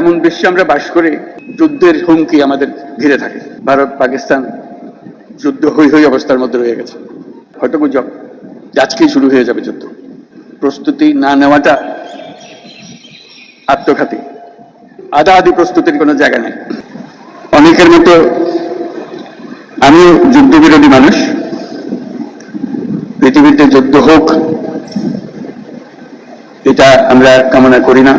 এমন বিশ্বে আমরা বাস করি, যুদ্ধের হুমকি আমাদের ঘিরে থাকে। ভারত, পাকিস্তান যুদ্ধ হই হই অবস্থার মধ্যে রয়ে গেছে। হয়তো গুজব আজকেই শুরু হয়ে যাবে যুদ্ধ। প্রস্তুতি না নেওয়াটা আত্মঘাতী। আদা আদি প্রস্তুতির কোনো জায়গা নেই। অনেকের মতো আমিও যুদ্ধবিরোধী মানুষ। পৃথিবীতে যুদ্ধ হোক, এটা আমরা কামনা করি না।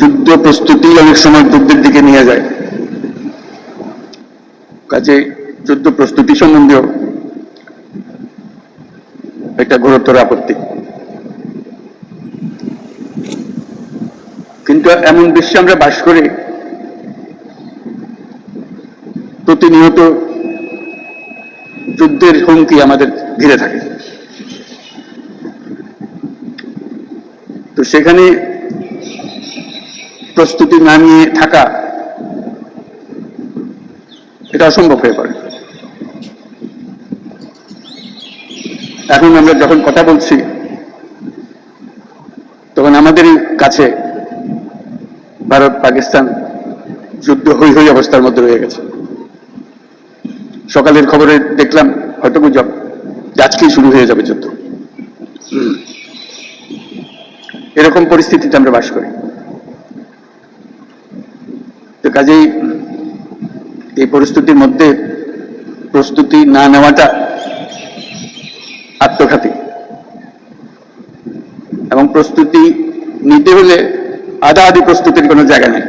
যুদ্ধ প্রস্তুতি অনেক সময় যুদ্ধের দিকে নিয়ে যায়। কাজে যুদ্ধ প্রস্তুতি সম্বন্ধেও একটা গুরুতর আপত্তি। কিন্তু এমন বিশ্বে আমরা বাস করি, প্রতিনিয়ত যুদ্ধের হুমকি আমাদের ঘিরে থাকে। তো সেখানে প্রস্তুতি না নিয়ে থাকা, এটা অসম্ভব হয়ে পড়ে। এখন আমরা যখন কথা বলছি, তখন আমাদের কাছে ভারত পাকিস্তান যুদ্ধ হই হই অবস্থার মধ্যে রয়ে গেছে। সকালের খবরে দেখলাম, হয়তো গুজব আজকেই শুরু হয়ে যাবে যুদ্ধ। এরকম পরিস্থিতিতে আমরা বাস করি। তো কাজেই এই পরিস্থিতির মধ্যে প্রস্তুতি না নেওয়াটা আত্মঘাতী। এবং প্রস্তুতি নিতে হলে আধা আধি প্রস্তুতির কোনো জায়গা নেই।